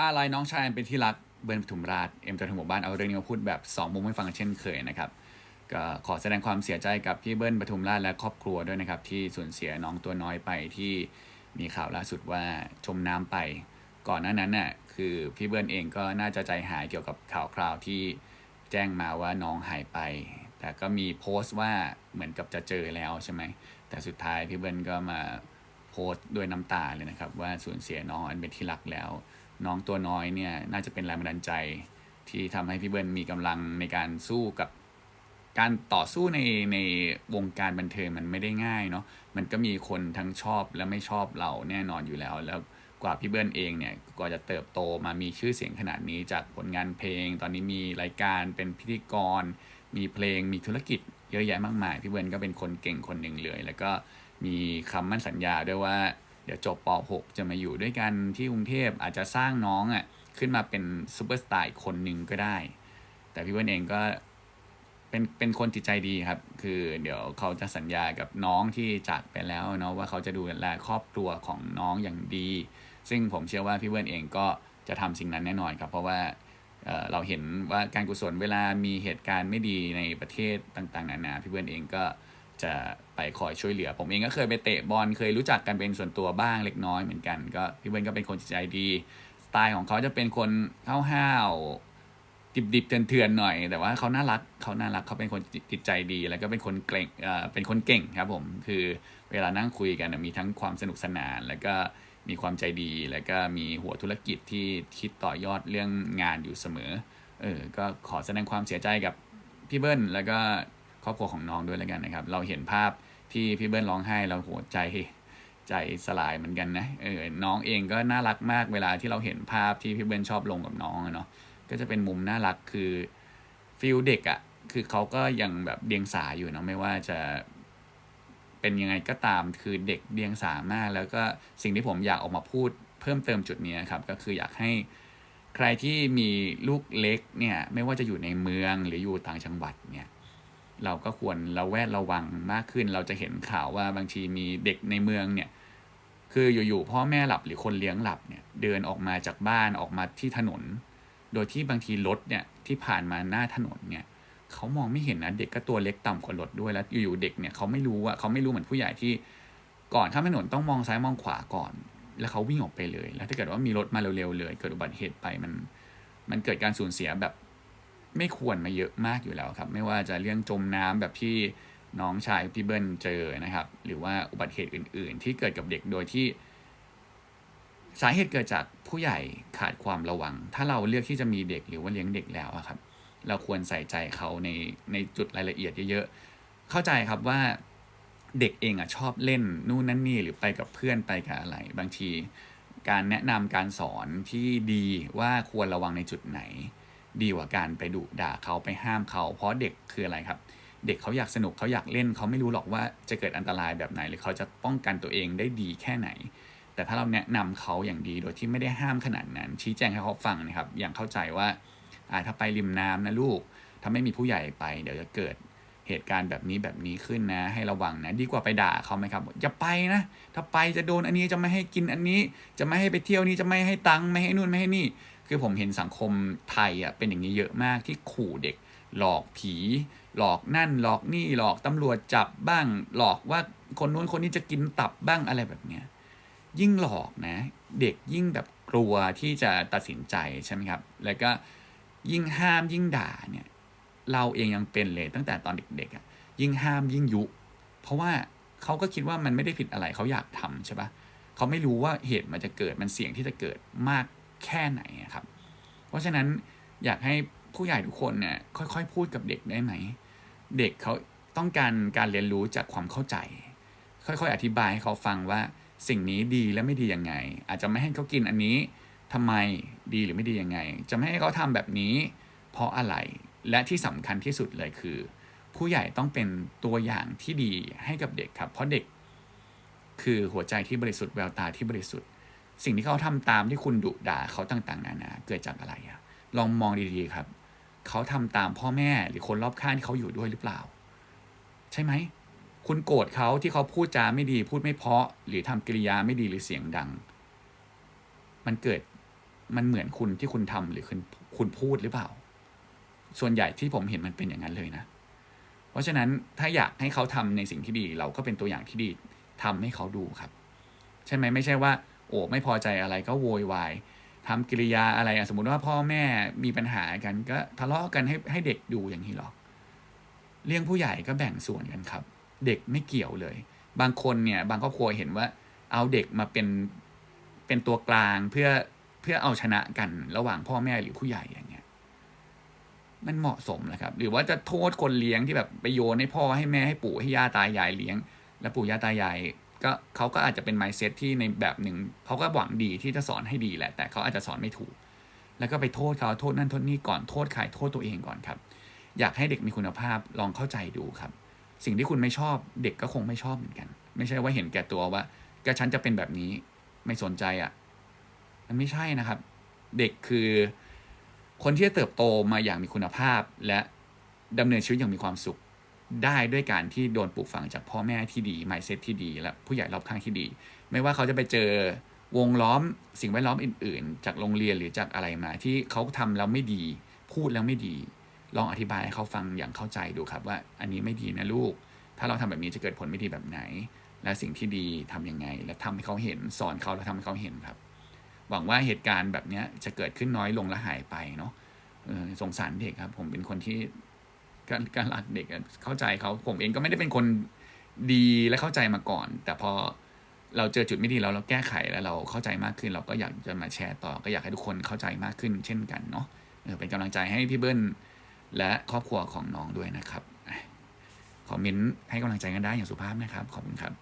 อะไรน้องชายเป็นที่รักเบิร์นปทุมราชเอ็มจะถึงหมู่บ้านเอาเรื่องนี้มาพูดแบบสองมุมให้ฟังเช่นเคยนะครับก็ขอแสดงความเสียใจกับพี่เบิ้ลปทุมราชและครอบครัวด้วยนะครับ ที่สูญเสียน้องตัวน้อยไปที่มีข่าวล่าสุดว่าจมน้ำไป ก่อนหน้านั้นน่ะคือพี่เบิ้ลเองก็น่าจะใจหายเกี่ยวกับข่าวคราวที่แจ้งมาว่าน้องหายไป แต่ก็มีโพสต์ว่าเหมือนกับจะเจอแล้วใช่ไหมแต่สุดท้ายพี่เบิ้ลก็มาโพสต์ด้วยน้ำตาเลยนะครับ ว่าสูญเสียน้องอันเป็นที่รักแล้ว น้องตัวน้อยเนี่ยน่าจะเป็นแรงบันดาลใจที่ทำให้พี่เบิ้ลมีกำลังในการสู้กับการต่อสู้ในในวงการบันเทิงมันไม่ได้ง่ายเนาะ มันก็มีคนทั้งชอบและไม่ชอบเราแน่นอนอยู่แล้ว แล้วกว่าพี่เบิ้ลเองเนี่ยกว่าจะเติบโตมามีชื่อเสียงขนาดนี้จากผลงานเพลง ตอนนี้มีรายการเป็นพิธีกร มีเพลงมีธุรกิจเยอะแยะมากมาย พี่เบิ้ลก็เป็นคนเก่งคนหนึ่งเลย แล้วก็มีคำมั่นสัญญาด้วยว่า เดี๋ยวจบป .6 จะมาอยู่ด้วยกันที่กรุงเทพอาจจะสร้างน้องอะ่ะขึ้นมาเป็นซูเปอร์สตาร์คนหนึ่งก็ได้ แต่พี่เบิ้ลเองก็เป็นเป็นคนจิตใจดีครับ คือเดี๋ยวเขาจะสัญญากับน้องที่จากไปแล้วเนาะว่าเขาจะดูแลครอบครัวของน้องอย่างดี ซึ่งผมเชื่อว่าพี่เบิ้ลเองก็จะทำสิ่งนั้นแน่นอนครับ เพราะว่าเอ่อเราเห็นว่าการกุศลเวลามีเหตุการณ์ไม่ดีในประเทศต่างๆนานาพี่เบิ้ลเองก็ จะไปคอยช่วยเหลือ ผมเองก็เคยไปเตะบอลเคยรู้จักกันเป็นส่วนตัวบ้างเล็กน้อยเหมือนกัน ก็พี่เบิ้ลก็เป็นคนจิตใจดี สไตล์ของเขาจะเป็นคนห้าวๆดิบๆเถื่อนๆหน่อย แต่ว่าเขาน่ารักเขาน่ารักเขาเป็นคนจิตใจดี แล้วก็เป็นคนเก่งเอ่อเป็นคนเก่งครับผมคือเวลานั่งคุยกันมีทั้งความสนุกสนาน แล้วก็มีความใจดี แล้วก็มีหัวธุรกิจที่คิดต่อยอดเรื่องงานอยู่เสมอเออก็ขอแสดงความเสียใจกับพี่เบิ้ลแล้วก็ ครอบครัวของน้องด้วยแล้วกันนะครับ เราเห็นภาพที่พี่เบิ้ลร้องไห้เราหัวใจใจสลายเหมือนกันนะเออน้องเองก็น่ารักมากเวลาที่เราเห็นภาพที่พี่เบิ้ลชอบลงกับน้องเนาะก็จะเป็นมุมน่ารักคือฟิลเด็กอะ่ะคือเขาก็ยังแบบเดียงสาอยู่เนาะไม่ว่าจะเป็นยังไงก็ตามคือเด็กเดียงสามาก แล้วก็สิ่งที่ผมอยากออกมาพูดเพิ่มเติมจุดนี้ครับ ก็คืออยากให้ใครที่มีลูกเล็กเนี่ยไม่ว่าจะอยู่ในเมืองหรืออยู่ต่างจังหวัดเนี่ย เราก็ควรระแวดระวังมากขึ้น เราจะเห็นข่าวว่าบางทีมีเด็กในเมืองเนี่ยคืออยู่ๆพ่อแม่หลับหรือคนเลี้ยงหลับเนี่ยเดินออกมาจากบ้านออกมาที่ถนน โดยที่บางทีรถเนี่ยที่ผ่านมาหน้าถนนเนี่ยเขามองไม่เห็นนะเด็กก็ตัวเล็กต่ำกว่ารถด้วยแล้วอยู่ๆเด็กเนี่ยเขาไม่รู้ว่าเขาไม่รู้เหมือนผู้ใหญ่ที่ก่อนข้ามถนนต้องมองซ้ายมองขวาก่อน แล้วเขาวิ่งออกไปเลย แล้วถ้าเกิดว่ามีรถมาเร็วๆเลย เกิดอุบัติเหตุไปมัน มันเกิดการสูญเสียแบบ ไม่ควรมาเยอะมากอยู่แล้วครับ ไม่ว่าจะเรื่องจมน้ำแบบที่น้องชายพี่เบิ้ลเจอนะครับ หรือว่าอุบัติเหตุอื่น ๆ ที่เกิดกับเด็กโดยที่ สาเหตุเกิดจากผู้ใหญ่ขาดความระวัง ถ้าเราเลือกที่จะมีเด็กหรือว่าเลี้ยงเด็กแล้วอะครับ เราควรใส่ใจเขาในในจุดรายละเอียดเยอะๆ เข้าใจครับว่าเด็กเองอะชอบเล่นนู่นนั่นนี่หรือไปกับเพื่อนไปกับอะไร บางที การแนะนำการสอนที่ดีว่าควรระวังในจุดไหน ดีกว่าการไปดุด่าเขาไปห้ามเขาเพราะเด็กคืออะไรครับ เด็กเขาอยากสนุกเขาอยากเล่นเขาไม่รู้หรอกว่าจะเกิดอันตรายแบบไหน หรือเขาจะป้องกันตัวเองได้ดีแค่ไหน แต่ถ้าเราแนะนำเขาอย่างดีโดยที่ไม่ได้ห้ามขนาดนั้น ชี้แจงให้เขาฟังนะครับ อย่างเข้าใจว่าอาถ้าไปริมน้ำนะลูก ถ้าไม่มีผู้ใหญ่ไป เดี๋ยวจะเกิดเหตุการณ์แบบนี้แบบนี้ขึ้นนะ ให้ระวังนะ ดีกว่าไปด่าเขาไหมครับอย่าไปนะ ถ้าไปจะโดนอันนี้จะไม่ให้กินอันนี้ จะไม่ให้ไปเที่ยวนี้จะไม่ให้ตังค์ไม่ให้นู่นไม่ให้นี่ คือผมเห็นสังคมไทยอะเป็นอย่างนี้เยอะมากที่ขู่เด็ก หลอกผี หลอกนั่น หลอกนี่หลอกตำรวจจับบ้าง หลอกว่าคนนู้นคนนี้จะกินตับบ้างอะไรแบบเนี้ยยิ่งหลอกนะ เด็กยิ่งแบบกลัวที่จะตัดสินใจใช่ไหมครับ แล้วก็ยิ่งห้ามยิ่งด่าเนี่ยเราเองยังเป็นเลยตั้งแต่ตอนเด็กๆอะยิ่งห้ามยิ่งยุ เพราะว่าเขาก็คิดว่ามันไม่ได้ผิดอะไรเขาอยากทำใช่ปะเขาไม่รู้ว่าเหตุมันจะเกิดมันเสี่ยงที่จะเกิดมาก แค่ไหนอะครับ เพราะฉะนั้นอยากให้ผู้ใหญ่ทุกคนเนี่ยค่อยๆ พูดกับเด็กได้ไหม เด็กเขาต้องการการเรียนรู้จากความเข้าใจ ค่อยๆ อธิบายให้เขาฟังว่าสิ่งนี้ดีและไม่ดียังไง อาจจะไม่ให้เขากินอันนี้ทำไมดีหรือไม่ดียังไง จะไม่ให้เขาทำแบบนี้ เพราะอะไรและที่สำคัญที่สุดเลยคือ ผู้ใหญ่ต้องเป็นตัวอย่างที่ดีให้กับเด็กครับ เพราะเด็กคือหัวใจที่บริสุทธิ์แววตาที่บริสุทธิ์ สิ่งที่เขาทำตามที่คุณดุด่าเขาต่างๆ นานาเกิดจากอะไรอะลองมองดีๆครับ เขาทำตามพ่อแม่หรือคนรอบข้างที่เขาอยู่ด้วยหรือเปล่า ใช่ไหม คุณโกรธเขาที่เขาพูดจาไม่ดี พูดไม่เพาะ หรือทำกิริยาไม่ดีหรือเสียงดัง มันเกิดมันเหมือนคุณที่คุณทำหรือคุณคุณพูดหรือเปล่า ส่วนใหญ่ที่ผมเห็นมันเป็นอย่างนั้นเลยนะ เพราะฉะนั้นถ้าอยากให้เขาทำในสิ่งที่ดี เราก็เป็นตัวอย่างที่ดีทำให้เขาดูครับ ใช่ไหมไม่ใช่ว่า โอ้ไม่พอใจอะไรก็โวยวายทำกิริยาอะไรอะสมมติว่าพ่อแม่มีปัญหากันก็ทะเลาะกันให้ให้เด็กดูอย่างนี้หรอเรื่องผู้ใหญ่ก็แบ่งส่วนกันครับ เด็กไม่เกี่ยวเลย บางคนเนี่ยบางครอบครัวเห็นว่า เอาเด็กมาเป็นเป็นตัวกลางเพื่อเพื่อเอาชนะกันระหว่างพ่อแม่หรือผู้ใหญ่อย่างเงี้ย มันเหมาะสมนะครับ หรือว่าจะโทษคนเลี้ยงที่แบบไปโยนให้พ่อให้แม่ให้ปู่ให้ย่าตายายเลี้ยง แล้วปู่ย่าตายาย ก็เขาก็อาจจะเป็นไมเซ็ตที่ในแบบหนึ่งเขาก็หวังดีที่จะสอนให้ดีแหละ แต่เขาอาจจะสอนไม่ถูก แล้วก็ไปโทษเขาโทษนั่นโทษนี่ก่อนโทษใครโทษตัวเองก่อนครับ อยากให้เด็กมีคุณภาพลองเข้าใจดูครับ สิ่งที่คุณไม่ชอบเด็กก็คงไม่ชอบเหมือนกัน ไม่ใช่ว่าเห็นแก่ตัวว่าก็ฉันจะเป็นแบบนี้ไม่สนใจอะ่ะมันไม่ใช่นะครับ เด็กคือ คนที่จะเติบโตมาอย่างมีคุณภาพและดำเนินชีวิตอย่างมีความสุข ได้ด้วยการที่โดนปลูกฝังจากพ่อแม่ที่ดี m i n d เซ็ตที่ดี และผู้ใหญ่รอบข้างที่ดี ไม่ว่าเขาจะไปเจอวงล้อมสิ่งแวดล้อมอื่น ๆ จากโรงเรียนหรือจากอะไรมา ที่เขาทำแล้วไม่ดี พูดแล้วไม่ดี ลองอธิบายให้เขาฟังอย่างเข้าใจดูครับว่าอันนี้ไม่ดีนะลูก ถ้าเราทำแบบนี้จะเกิดผลไม่ดีแบบไหน และสิ่งที่ดีทำยังไง และทำให้เขาเห็นสอนเขาและทำให้เขาเห็นครับ หวังว่าเหตุการณ์แบบนี้จะเกิดขึ้นน้อยลงและหายไปเนาะสงสารเด็กครับ ผมเป็นคนที่ ก็ก็รักเด็กเข้าใจเขาผมเองก็ไม่ได้เป็นคนดีและเข้าใจมาก่อน แต่พอเราเจอจุดไม่ดีแล้วเราแก้ไขแล้วเราเข้าใจมากขึ้น เราก็อยากจะมาแชร์ต่อ ก็อยากให้ทุกคนเข้าใจมากขึ้น เช่นกันเนาะเป็นกำลังใจให้พี่เบิ้ลและครอบครัวของน้องด้วยนะครับอะคอมเมนต์ให้กำลังใจกันได้อย่างสุภาพนะครับ ขอบคุณครับ